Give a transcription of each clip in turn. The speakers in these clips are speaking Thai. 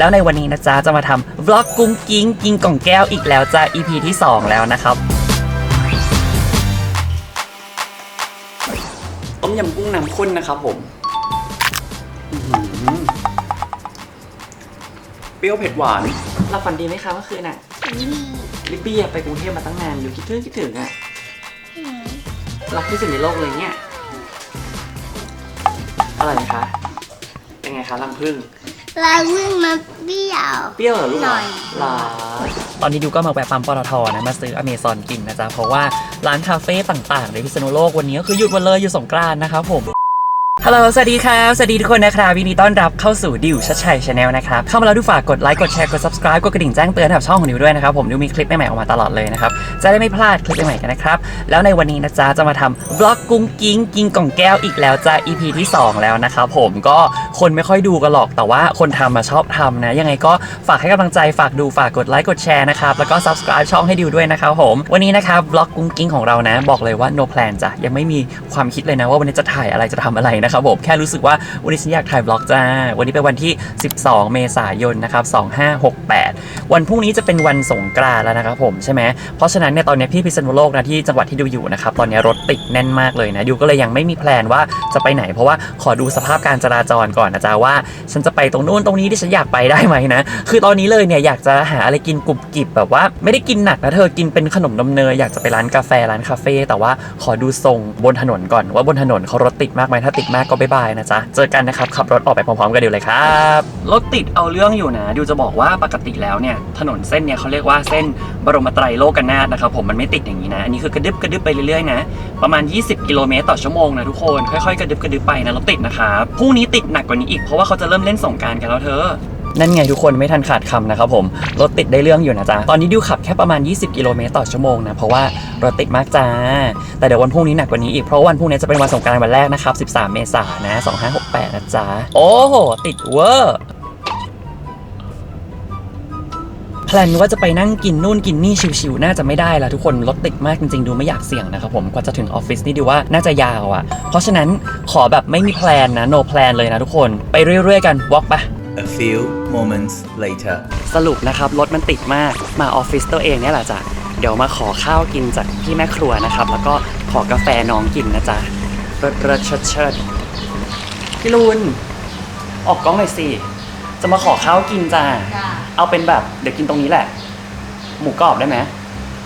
แล้วในวันนี้นะจ๊ะจะมาทำ vlog กุ้งกิ้งกินกล่องแก้วอีกแล้วจ้ะ EP ที่ 2 แล้วนะครับต้มยำกุ้งน้ำข้นนะครับผมอื้อหือเปรี้ยวเผ็ดหวานหลับฝันดีไหมคะเมื่อคืนน่ะลิบบี้อะไปกรุงเทพมาตั้งนานอยู่คิดถึงคิดถึงอะรักที่สุดในโลกเลยเนี่ยอร่อยไหมคะ เป็นไงคะรังพึ่ง ลายวิ่งมาเบี้ยวเปรี้ยวเหรอลูกหน่อยลาตอนนี้ดิวก็มาแวะปั๊มปตทนะมาซื้ออเมซอนกินนะจ๊ะเพราะว่าร้านคาเฟ่ต่างๆในพิษณุโลกวันนี้ก็คือหยุดหมดเลยอยู่สงกรานต์นะครับผม ฮัลโหล สวัสดีครับ สวัสดีทุกคนนะครับวินดีต้อนรับเข้าสู่ดิวชัดชัยชาแนลนะครับ เข้ามาแล้วดูฝากกดไลค์ กดแชร์ กด subscribe กดกระดิ่งแจ้งเตือนให้กับช่องของดิวด้วยนะครับ ผมดิวมีคลิปใหม่ๆออกมาตลอดเลยนะครับ จะได้ไม่พลาดคลิปใหม่ๆกันนะครับ แล้วในวันนี้นะจ๊ะ จะมาทำบล็อกกุ้งกิ้งกินกล่องแก้วอีกแล้วจ้า EP ที่ 2 แล้วนะครับผมก็คนไม่ค่อยดูกันหรอก แต่ว่าคนทำมาชอบทำนะ ยังไงก็ฝากให้กำลังใจ ฝากดู ฝากกดไลค์ กดแชร์นะครับ แล้วก็ subscribe ช่องให้ดิวด้วยนะครับผม วันนี้นะครับบล็อกกุ้งกิ้งของเรานะ บอกเลยว่า no plan จ้ะยังไม่มีความคิดเลยนะว่าวันนี้จะถ่ายอะไรจะทำอะไรนะครับผมแค่รู้สึกว่าวันนี้ฉันอยากถ่ายบล็อกจ้า วันนี้เป็นวันที่ 12 เมษายนนะครับ2568 วันพรุ่งนี้จะเป็นวันสงกรานต์แล้วนะครับผมใช่ไหมเพราะฉะนั้นเนี่ยตอนนี้พี่พิษณุโลกนะที่จังหวัดที่ดิวอยู่นะครับตอนนี้รถติดแน่นมากเลยนะดิวก็เลยยังไม่มีแพลนว่าจะไปไหน เพราะว่าขอดูสภาพการจราจรก่อนนะจ๊ะว่า ฉันจะไปตรงนู้นตรงนี้ที่ฉันอยากไปได้ไหมนะคือตอนนี้เลยเนี่ยอยากจะหาอะไรกินกรุบกริบแบบว่า ไม่ได้กินหนักนะเธอกินเป็นขนมนมเนยอยากจะไปร้านกาแฟร้านคาเฟ่แต่ว่าขอดูทรงบนถนนก่อนว่าบนถนนเขารถติดมากไหมถ้าติดมากก็บายบายนะจ๊ะ เจอกันนะครับ ขับรถออกไปพร้อมๆกันดิวเลยครับ รถติดเอาเรื่องอยู่นะ ดิวจะบอกว่าปกติแล้วเนี่ย ถนนเส้นเนี่ยเขาเรียกว่าเส้นบรมไตรโลกนาถนะครับผมมันไม่ติดอย่างนี้นะ อันนี้คือกระดึบกระดึบไปเรื่อยๆนะ ประมาณ 20 กิโลเมตรต่อชั่วโมงนะทุกคน ค่อยๆกระดึบกระดึบไปนะรถติดนะครับพรุ่งนี้ติดหนักกว่านี้อีกเพราะว่าเขาจะเริ่มเล่นสงกรารกันแล้วเธอ นั่นไงทุกคนไม่ทันขาดคำนะครับผม รถติดได้เรื่องอยู่นะจ๊ะ ตอนนี้ดิวขับแค่ประมาณ 20 กิโลเมตรต่อชั่วโมงนะ เพราะว่ารถติดมากจ้า แต่เดี๋ยววันพรุ่งนี้หนักกว่านี้อีก เพราะวันพรุ่งนี้จะเป็นวันสงกรารวันแรกนะครับ 13 เมษายนนะ 2568 นะจ๊ะ โอ้โห ติดเวอร์แพลนว่าจะไปนั่งกินนู่นกินนี่ชิวๆ น่าจะไม่ได้ละทุกคนรถติดมากจริงๆ ดูไม่อยากเสี่ยงนะครับผมกว่าจะถึงออฟฟิศนี่ดูว่าน่าจะยาวอะ่ะ เพราะฉะนั้นขอแบบไม่มีแพลนนะ no plan เลยนะทุกคนไปเรื่อยๆกันวอล์กไป A few moments later. สรุปนะครับ รถมันติดมากมาออฟฟิศตัวเองเนี่ยแหละจ้ะ เดี๋ยวมาขอข้าวกินจากพี่แม่ครัวนะครับ แล้วก็ขอกาแฟน้องกินนะจ๊ะเริดเริดเชิดเชิดพี่ลุน ออกกล้องหน่อยสิ จะมาขอข้าวกินจ้าเอาเป็นแบบเดี๋ยวกินตรงนี้แหละ หมูกรอบได้ไหม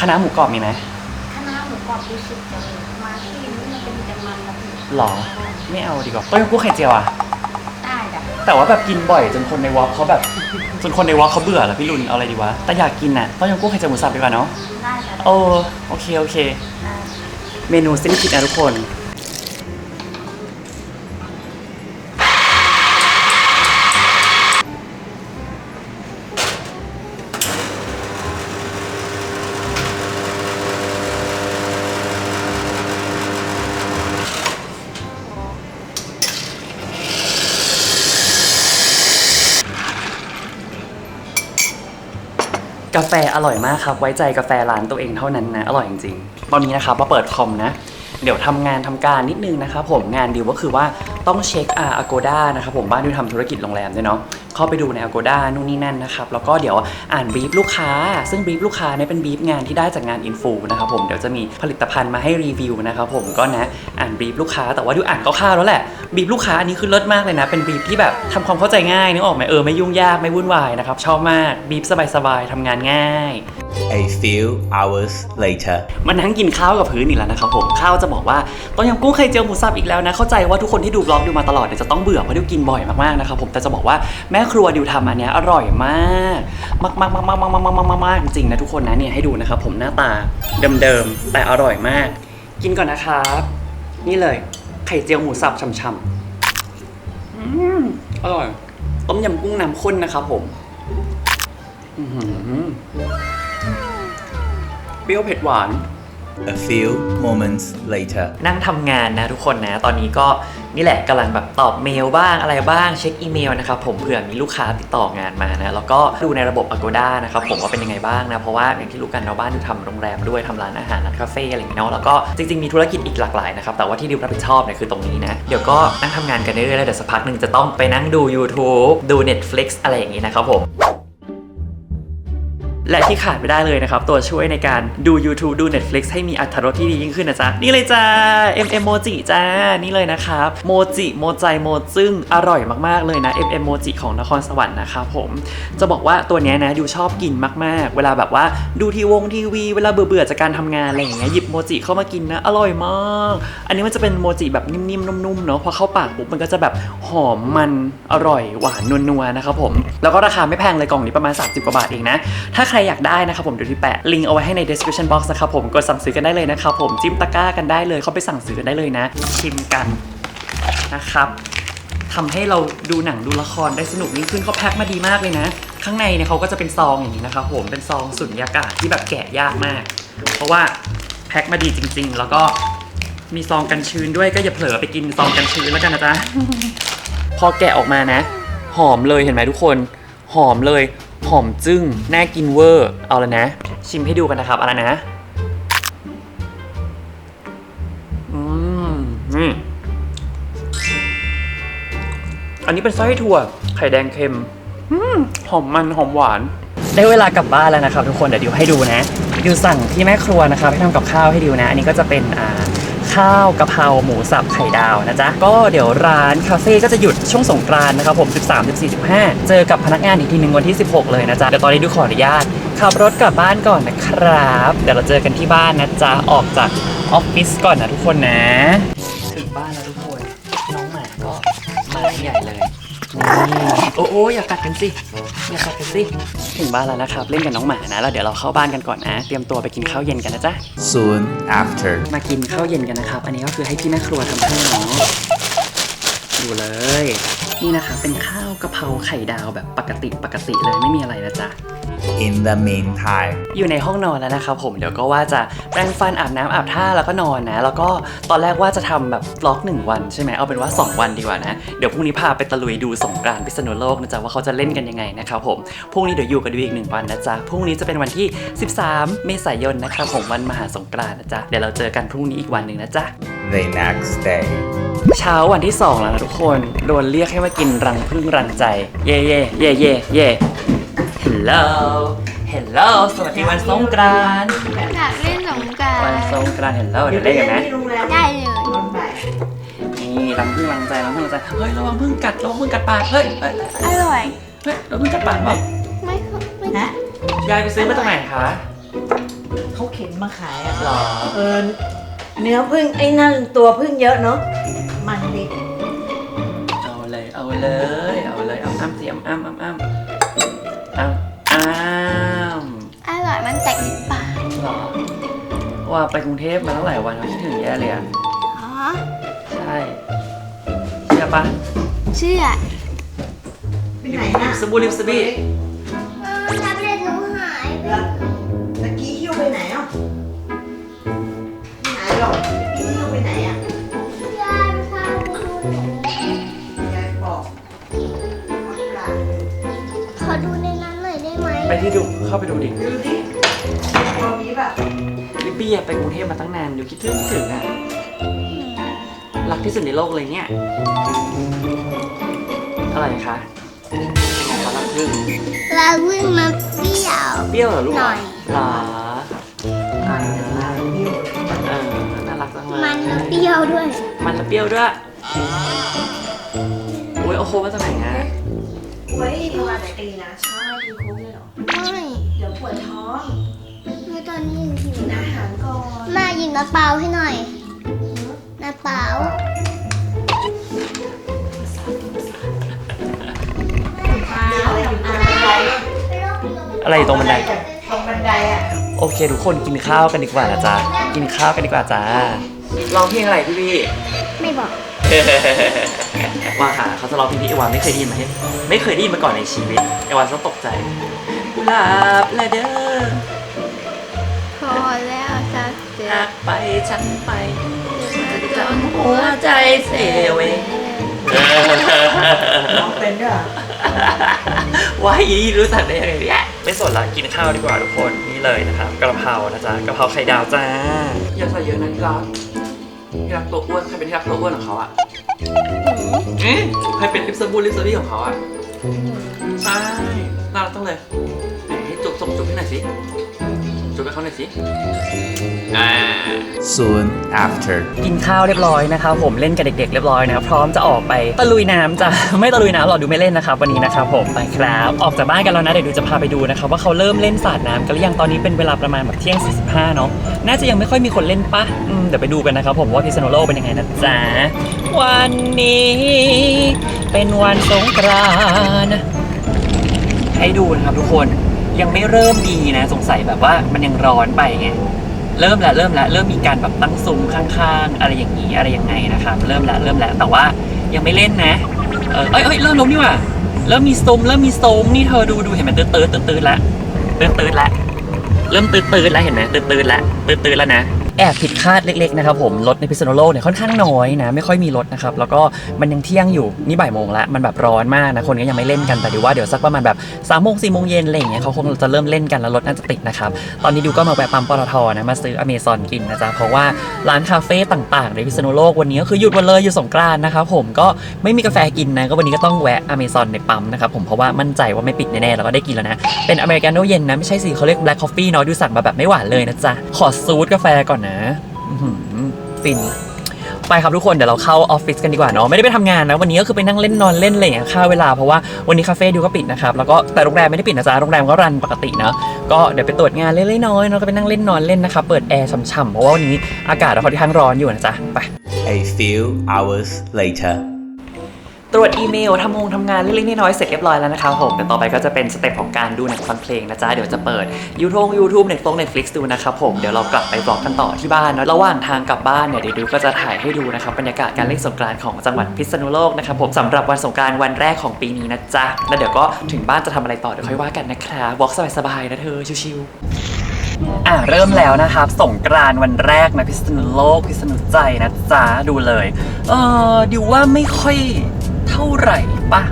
คณะน้าหมูกรอบมีไหม คณะหมูกรอบรู้สึกจะมาที่นี่มันเป็นแต่มันนะพี่หรอ ไม่เอาดีกว่าต้มยำกุ้งไข่เจียวอะได้จ้ะ แต่ว่าแบบกินบ่อยจนคนในวอล์กเขาแบบจนคนในวอล์กเขาเบื่อแล้วพี่ลุนเอาอะไรดีวะแต่อยากกินน่ะต้มยำกุ้งไข่เจียวหมูสับดีกว่าเนาะได้จ้ะโอ้โอเคโอเคได้เมนูเส้นคิดนะทุกคน กาแฟอร่อยมากครับ ไว้ใจกาแฟร้านตัวเองเท่านั้นนะ อร่อยจริงๆ ตอนนี้นะครับมาเปิดคอมนะ เดี๋ยวทำงานทำการนิดนึงนะครับผมงานดีวก็คือว่าต้องเช็คอาอโกด้านะครับผมบ้านดิวทำธุรกิจโรงแรมด้วยเนาะ เข้าไปดูใน Agoda นู่นนี่นั่นนะครับ แล้วก็เดี๋ยวอ่านบรีฟลูกค้า ซึ่งบรีฟลูกค้าเนี่ยเป็นบรีฟงานที่ได้จากงานอินฟูนะครับผม เดี๋ยวจะมีผลิตภัณฑ์มาให้รีวิวนะครับผม ก็นะอ่านบรีฟลูกค้า แต่ว่าดิวอ่านคร่าวๆแล้วแหละบรีฟลูกค้าอันนี้คือเลิศมากเลยนะ เป็นบรีฟที่แบบทำความเข้าใจง่ายนึกออกไหมเออไม่ยุ่งยากไม่วุ่นวายนะครับ ชอบมากบรีฟสบายๆทำงานง่าย A few hours later. มานั่งกินข้าวกับพื้นอีกแล้วนะครับผมข้าวจะบอกว่าต้มยำกุ้งไข่เจียวหมูสับอีกแล้วนะเข้าใจว่าทุกคนที่ดูบล็อกดิวมาตลอดเนี่ยจะต้องเบื่อเพราะดิวกินบ่อยมากๆนะครับผมแต่จะบอกว่าแม่ม่ครัวดิวทำอันเนี้ยอร่อยมาก มากมากมากมากมากมากมากมากมากจริงๆนะทุกคนนะเนี่ยให้ดูนะครับผมหน้าตาเดิมๆแต่อร่อยมาก กินก่อนนะครับ นี่เลย ไข่เจียวหมูสับช่ำๆอืมอร่อยต้มยำกุ้งน้ำข้นนะครับผมอือหือเปรี้ยวเผ็ดหวาน A few moments later. นั่งทำงานนะทุกคนนะ ตอนนี้ก็นี่แหละกำลังแบบตอบเมลบ้างอะไรบ้างเช็คอีเมลนะครับผมเผื่อมีลูกค้าติดต่องานมานะแล้วก็ดูในระบบ Agoda นะครับผมว่าเป็นยังไงบ้างนะ เพราะว่าอย่างที่รู้กันเนาบ้านดูทำโรงแรมด้วยทำร้านอาหารร้านคาเฟ่อะไรอย่างเงี้ยเนาะแล้วก็จริงๆมีธุรกิจอีกหลากหลายนะครับแต่ว่าที่ดิวรับผิดชอบเนี่ยคือตรงนี้นะเดี๋ยวก็นั่งทำงานกันเรื่อยๆแล้วเดี๋ยวสักพักหนึ่งจะต้องไปนั่งดู YouTube ดู Netflix อะไรอย่างงี้นะครับผม และที่ขาดไม่ได้เลยนะครับ ตัวช่วยในการดู YouTube ดู Netflix ให้มีอัตรสที่ดียิ่งขึ้นนะจ๊ะ นี่เลยจ้า MM Moji จ้า นี่เลยนะครับ โมจิโมใจโมจึ้งอร่อยมากๆเลยนะ MM Moji ของนครสวรรค์นะครับผม จะบอกว่าตัวนี้นะดิวชอบกินมากๆ เวลาแบบว่าดูทีวงทีวี เวลาเบื่อๆจากการทำงานอะไรอย่างเงี้ยหยิบโมจิเข้ามากินนะ อร่อยมาก อันนี้มันจะเป็นโมจิแบบนิ่มๆนุ่มๆเนาะพอเข้าปากปุ๊บมันก็จะแบบหอมมันอร่อยหวานนัวๆนะครับผมแล้วก็ราคาไม่แพงเลยกล่องนี้ประมาณ 30 กว่าบาทเองนะถ้าใครอยากได้นะครับผมเดี๋ยวที่แปะลิงก์เอาไว้ให้ใน description box นะครับผมกดสั่งซื้อกันได้เลยนะครับผมจิ้มตะกร้ากันได้เลยเขาไปสั่งซื้อกันได้เลยนะ ชิมกันนะครับทำให้เราดูหนังดูละครได้สนุกยิ่งขึ้นเขาแพ็คมาดีมากเลยนะ ข้างในเนี่ยเขาก็จะเป็นซองอย่างนี้นะครับผมเป็นซองสุญญากาศที่แบบแกะยากมาก เพราะว่าแพ็คมาดีจริง ๆ แล้วก็มีซองกันชื้นด้วยก็อย่าเผลอไปกินซองกันชื้นแล้วกันนะจ๊ะพอแกะออกมานะ หอมเลยเห็นไหมทุกคน หอมเลย อมจึ้ง น่ากินเวอร์ เอาแล้วนะ ชิมให้ดูกันนะครับเอาละนะ อืมนี่อันนี้เป็นไส้ถั่ว ไข่แดงเค็ม อืมหอมมันหอมหวาน ได้เวลากลับบ้านแล้วนะครับ ทุกคนเดี๋ยวดิวให้ดูนะดิวสั่งที่แม่ครัวนะครับให้ทำกับข้าวให้ดิวนะ อันนี้ก็จะเป็นอ่า ข้าวกะเพราหมูสับไข่ดาวนะจ๊ะ ก็เดี๋ยวร้านคาเฟ่ก็จะหยุดช่วงสงกรานต์นะครับผม 13 14 15 เจอกับพนักงานอีกทีหนึ่งวันที่ 16 เลยนะจ๊ะ เดี๋ยวตอนนี้ดูขออนุญาตขับรถกลับบ้านก่อนนะครับ เดี๋ยวเราเจอกันที่บ้านนะจ๊ะ ออกจากออฟฟิศก่อนนะทุกคนนะ ถึงบ้านแล้วทุกคน น้องหมาก็มาใหญ่เลยนี่โอ้โอ้อย่ากัดกันสิ อย่ากัดกันสิถึงบ้านแล้วนะครับ เล่นกับน้องหมานะ แล้วเดี๋ยวเราเข้าบ้านกันก่อนนะ เตรียมตัวไปกินข้าวเย็นกันนะจ๊ะ Soon after. มากินข้าวเย็นกันนะครับ อันนี้ก็คือให้พี่แม่ครัวทำให้เนาะดูเลย นี่นะคะเป็นข้าวกะเพราไข่ดาวแบบปกติปกติเลยไม่มีอะไรนะจ๊ะ In the meantime. อยู่ในห้องนอนแล้วนะครับผมเดี๋ยวก็ว่าจะแปรงฟันอาบน้ำอาบท่าแล้วก็นอนนะ แล้วก็ตอนแรกว่าจะทำแบบบล็อกหนึ่งวันใช่ไหมเอาเป็นว่า 2 วันดีกว่านะ เดี๋ยวพรุ่งนี้พาไปตะลุยดูสงกรานต์พิษณุโลกนะจ๊ะว่าเขาจะเล่นกันยังไงนะครับผมพรุ่งนี้เดี๋ยวอยู่กันดูอีกหนึ่งวันนะจ๊ะพรุ่งนี้จะเป็นวันที่ 13 เมษายนนะครับผมวันมหาสงกรานต์นะจ๊ะเดี๋ยวเราเจอกันพรุ่งนี้อีกวันหนึ่งนะจ๊ะ The next day. เช้าวันที่ 2 แล้วนะทุกคน โดนเรียกให้มากินรังพึ่งรังใจ เย่เย่เย่เย่เย่ Hello Hello สวัสดีวันสงกรานต์อยากเล่นสงกรารวันสงกรานต์ Hello เดี๋ยวเล่นกันไหมได้เลยนี่รังพึ่งรังใจรังพึ่งรังใจเฮ้ยระวังพึ่งกัดระวังพึ่งกัดปากเฮ้ยเฮ้ยอร่อย เฮ้ยระวังพึ่งกัดปากเปล่าไม่เคยไม่นะยายไปซื้อมาจากไหนคะเขาเข็นมาขายอะหรอเออเนื้อพึ่งไอ้นั่นตัวพึ่งเยอะเนาะมันดิเอาเลยเอาเลยเอาเลยอ้ำอ้ำสิอ้ำอ้ำอ้ำอ้ำ ว่าไปกรุงเทพมาตั้งหลายวันแล้วคิดถึงแย่เลยอะอ๋อใช่เชื่อปะเชื่อไปไหนนะสบู่ลิปสบี้แท็บเล็ตหนูหายไปแล้วตะกี้หิ้วไปไหนอะไม่หายหรอกหิ้วไปไหนอะยายพาไปดูหน่อยยายบอกเอาหลานขอดูในนั้นหน่อยได้ไหมไปที่ดูเข้าไปดูดิดูดิตัวมีแบบลิ ปี้อะไปกรุงเทพมาตั้งนานอยู่คิดถึงคิดถึงอะรักที่สุดในโลกเลยเนี่ยอะไรคะขอรักพึ่งเราวิ่งมาเปรี้ยว เปรี้ยวเหรอลูกหน่อย หรออ่านหิ้วเออน่ารักจังเลยมันเปรี้ยวด้วย มันและเปรี้ยวด้วยโอ้ยเอาโคมาจากไหนอะไว้ทำอะไรตีนะใช่กินคุ้มเลยเหรอ ไม่ เดี๋ยวปวดท้อง น้ำเปล่าให้หน่อยน้ำเปล่าอะไรอยู่ตรงบันไดอะไรอยู่ตรงบันได ตรงบันไดอะ โอเค ทุกคนกินข้าวกันดีกว่านะจ๊ะ กินข้าวกันดีกว่าจ้าร้องเพลงอะไรพี่พี่ไม่บอก ว่าค่ะเขาจะร้องเพลงที่เอวานไม่เคยได้ยินมาไม่เคยได้ยินมาก่อนในชีวิต เอวานต้องตกใจกุหลาบและเด้อพอแล้ว จ้ะเจ๊รักไปฉันไปจำหัวใจเซเวน้องเป็นด้วยเหรอว้ายอีรู้สักได้ยังไงเนี่ยไม่สนละกินข้าวดีกว่าทุกคนนี่เลยนะครับกระเพรานะจ๊ะกระเพราไข่ดาวจ้าอย่าใส่เยอะนะที่รักที่รักตัวอ้วนใครเป็นที่รักตัวอ้วนของเขาอะเอ๊ะใครเป็นลิปสบูลิปสบี้ของเขาอะใช่น่ารักต้องเลยไหนจุ๊บส่งจุ๊บให้หน่อยสิ จุ๊บให้เขาหน่อยสิอ่า Soon after. กินข้าวเรียบร้อยนะครับผมเล่นกับเด็กๆเรียบร้อยนะครับพร้อมจะออกไปตะลุยน้ำจ้ะ ไม่ตะลุยน้ำหรอกดูไม่เล่นนะครับ วันนี้นะครับผมไปครับออกจากบ้านกันแล้วนะเดี๋ยวดูจะพาไปดูนะครับว่าเขาเริ่มเล่นสาดน้ำกันหรือยังตอนนี้เป็นเวลาประมาณแบบเที่ยง 45 เนาะน่าจะยังไม่ค่อยมีคนเล่นปะอืมเดี๋ยวไปดูกันนะครับผมว่าพิษณุโลกเป็นยังไงนะจ๊ะวันนี้ เป็นวันสงกรานต์ให้ดูนะครับทุกคน ยังไม่เริ่มดีนะสงสัยแบบว่ามันยังร้อนไปไงเริ่มแล้วเริ่มแล้วเริ่มมีการแบบตั้งซุ้มข้างๆ อะไรอย่างนี้อะไรยังไงนะครับเริ่มแล้วเริ่มแล้วแต่ว่ายังไม่เล่นนะเออเอ้ยเอ้ยเริ่มล้มนี่ว่าเริ่มมีซุ้มเริ่มมีซุ้มนี่เธอดูดูเห็นไหมตื้อตื้อตื้อตื้อละตื้อตื้อละเริ่มตื้อตื้อละเห็นไหมตื้อตื้อละตื้อตื้อละนะ แอบผิดคาดเล็กๆนะครับผมรถในพิษณุโลกเนี่ยค่อนข้างน้อยนะไม่ค่อยมีรถนะครับแล้วก็มันยังเที่ยงอยู่นี่บ่ายโมงละมันแบบร้อนมากนะคนก็ยังไม่เล่นกันแต่ดีว่าเดี๋ยวสักประมาณแบบสามโมงสี่โมงเย็นอะไรอย่างเงี้ยเขาคงจะเริ่มเล่นกันแล้วรถน่าจะติดนะครับตอนนี้ดิวก็มาแวะปั๊มปตทนะมาซื้ออเมซอนกินนะจ๊ะเพราะว่าร้านคาเฟ่ต่างๆ ในพิษณุโลกวันนี้ก็คือหยุดหมดเลยอยู่สงกรานนะครับผมก็ไม่มีกาแฟกินนะก็วันนี้ก็ต้องแวะอเมซอนในปั๊มนะครับผมเพราะว่ามั่นใจว่าไม่ปิดแน่ๆแล้วก็ได้กินแล้วนะเป็นอเมริกาโน่เย็นนะไม่ใช่สิเขาเรียกแบล็คคอฟฟี่เนาะดูสั่งมาแบบไม่หวานเลยนะจ๊ะขอซูดกาแฟก่อนนะฟิน ไปครับทุกคน เดี๋ยวเราเข้าออฟฟิศกันดีกว่าเนาะ ไม่ได้ไปทำงานนะ วันนี้ก็คือไปนั่งเล่นนอนเล่นอะไรอย่างเงี้ยค่าเวลา เพราะว่าวันนี้คาเฟ่ดูก็ปิดนะครับ แล้วก็แต่โรงแรมไม่ได้ปิดนะจ๊ะ โรงแรมก็รันปกตินะ ก็เดี๋ยวไปตรวจงานเล็กๆน้อยๆแล้วก็ไปนั่งเล่นนอนเล่นนะครับเปิดแอร์ฉ่ำๆเพราะว่าวันนี้อากาศค่อนข้างร้อนอยู่นะจ๊ะ ไป A few hours later. ตรวจอีเมลทำงงทำงานเล็กๆน้อยๆเสร็จเรียบร้อยแล้วนะครับผมแต่ต่อไปก็จะเป็นสเต็ปของการดูหนังฟังเพลงนะจ๊ะ เดี๋ยวจะเปิดยูทงยูทูบเน็ตฟงเน็ตฟลิกซ์ดูนะครับผม เดี๋ยวเรากลับไปบล็อกกันต่อที่บ้านเนาะระหว่างทางกลับบ้านเนี่ยเดี๋ยวดูก็จะถ่ายให้ดูนะครับบรรยากาศการเล่นสงกรานต์ของจังหวัดพิษณุโลกนะครับผมสำหรับวันสงกรานต์วันแรกของปีนี้นะจ๊ะแล้วเดี๋ยวก็ถึงบ้านจะทำอะไรต่อเดี๋ยวค่อยว่ากันนะครับวอล์กสบายๆนะเธอชิวๆ อะเริ่มแล้วนะครับสงกรานต์วันแรกนะพิษณุโลกพิษณุใจนะจ๊ะดูเลย เออดิวว่าไม่ค่อย เท่าไหร่ปะ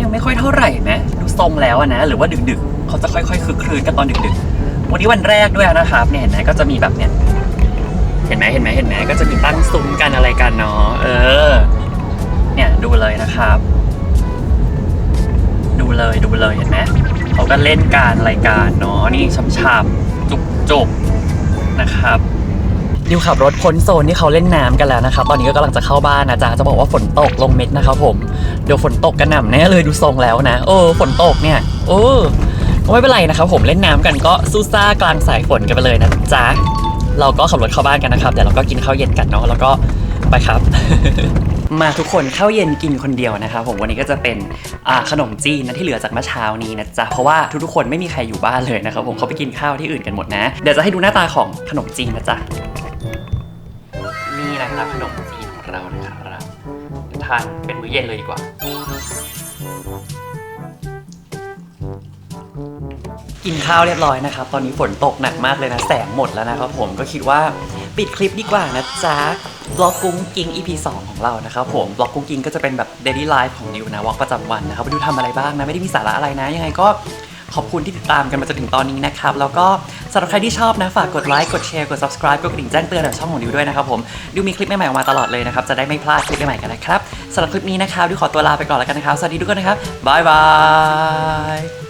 ยังไม่ค่อยเท่าไหร่นะดูทรงแล้วนะ หรือว่าดึกๆ เขาจะค่อยๆคึกคืนกันตอนดึกๆ วันนี้วันแรกด้วยนะครับเนี่ยเห็นไหมก็จะมีแบบเนี้ยเห็นไหมเห็นไหมเห็นไหมก็จะมีตั้งซุ้มกันอะไรกันเนาะเออ เนี่ยดูเลยนะครับ ดูเลยดูเลยเห็นไหมเขาก็เล่นการรายการเนาะนี่ช้ำๆจุกๆนะครับ ดิวขับรถพ้นโซนที่เขาเล่นน้ำกันแล้วนะครับ ตอนนี้ก็กำลังจะเข้าบ้านนะจ๊ะจะบอกว่าฝนตกลงเม็ดนะครับผม เดี๋ยวฝนตกกระหน่ำแน่เลยดูทรงแล้วนะเออฝนตกเนี่ยเออก็ไม่เป็นไรนะครับผมเล่นน้ำกันก็สู้ซ่ากลางสายฝนกันไปเลยนะจ๊ะเราก็ขับรถเข้าบ้านกันนะครับเดี๋ยวเราก็กินข้าวเย็นกันเนาะแล้วก็ไปครับ มาทุกคนข้าวเย็นกินคนเดียวนะครับผมวันนี้ก็จะเป็นขนมจีนนะที่เหลือจากเมื่อเช้านี้นะจ๊ะเพราะว่าทุกๆคนไม่มีใครอยู่บ้านเลยนะครับผมเขาไปกินข้าวที่อื่นกันหมดนะ เดี๋ยวจะให้ดูหน้าตาของขนมจีนนะจ๊ะ นี่นะครับขนมจีนของเรานะครับทานเป็นมื้อเย็นเลยดีกว่า กินข้าวเรียบร้อยนะครับ ตอนนี้ฝนตกหนักมากเลยนะ แสงหมดแล้วนะครับผมก็คิดว่าปิดคลิปดีกว่านะจ๊ะบล็อกกุ้งกิ้ง EP 2 ของเรานะครับผมบล็อกกุ้งกิ้งก็จะเป็นแบบ daily life ของดิวนะวอล์กประจำวันนะครับดิวทำอะไรบ้างนะ ไม่ได้มีสาระอะไรนะ ยังไงก็ ขอบคุณที่ติดตามกันมาจนถึงตอนนี้นะครับ แล้วก็สำหรับใครที่ชอบนะ ฝากกดไลค์ กดแชร์ กด subscribe กดกระดิ่งแจ้งเตือนในช่องของดิวด้วยนะครับผม ดิวมีคลิปใหม่ๆออกมาตลอดเลยนะครับ จะได้ไม่พลาดคลิปใหม่ๆกันนะครับสำหรับคลิปนี้นะครับดิวขอตัวลาไปก่อนแล้วกันนะครับ สวัสดีทุกคนนะครับ บ๊ายบาย